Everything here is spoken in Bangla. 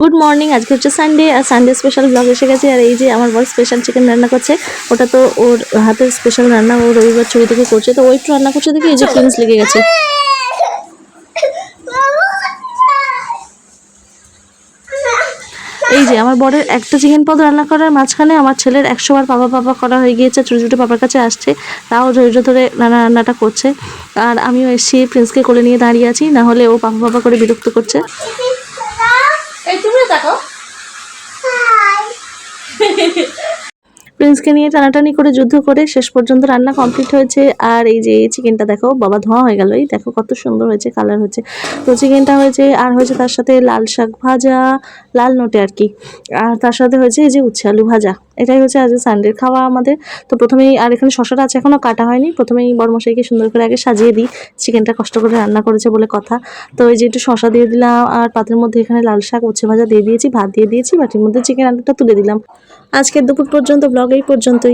গুড মর্নিং আজকে হচ্ছে সানডে আর সানডে স্পেশাল ব্লগ এসে গেছে, আর এই যে আমার বর স্পেশাল চিকেন রান্না করছে, ওটা তো ওর হাতের স্পেশাল রান্না, ও রবিবার ছবি থেকে করছে, তো ওই একটু রান্না করছে দেখি, এই যে ফিন্স লেগে গেছে। এই যে আমার বরের একটা চিকেন পদ রান্না করার মাঝখানে আমার ছেলের একশো বার পাপা পাপা করা হয়ে গিয়েছে, ছোটো ছোটো পাপার কাছে আসছে, তাও ধৈর্য ধরে রান্না রান্নাটা করছে, আর আমিও এসছি প্রিন্সকে কোলে নিয়ে দাঁড়িয়ে আছি, না হলে ও পাপা পাপা করে বিরক্ত করছে। এই তুমিও দেখো। প্রিন্সকে নিয়ে টানাটানি করে যুদ্ধ করে শেষ পর্যন্ত রান্না কমপ্লিট হয়েছে। আর এই যে চিকেনটা দেখো, বাবা ধোঁয়া হয়ে গেল। এই দেখো কত সুন্দর হয়েছে কালার হয়েছে তো চিকেনটা হয়েছে, আর হয়েছে তার সাথে লাল শাক ভাজা, লাল নোটে আর কি। আর তার সাথে হয়েছে এই যে উচ্ছে আলু ভাজা। এটাই হচ্ছে আজকে সানডের খাওয়া আমাদের। তো প্রথমেই, আর এখানে শশাটা আছে এখনও কাটা হয়নি। প্রথমেই বড়মশাইকে সুন্দর করে আগে সাজিয়ে দিই। চিকেনটা কষ্ট করে রান্না করেছে বলে কথা। তো এই যে একটু শশা দিয়ে দিলাম, আর পাতের মধ্যে এখানে লাল শাক, উচ্ছে ভাজা দিয়ে দিয়েছি, ভাত দিয়ে দিয়েছি, বাটির মধ্যে চিকেন আলুটা তুলে দিলাম। আজকের দুপুর পর্যন্ত ব্লগ এই পর্যন্তই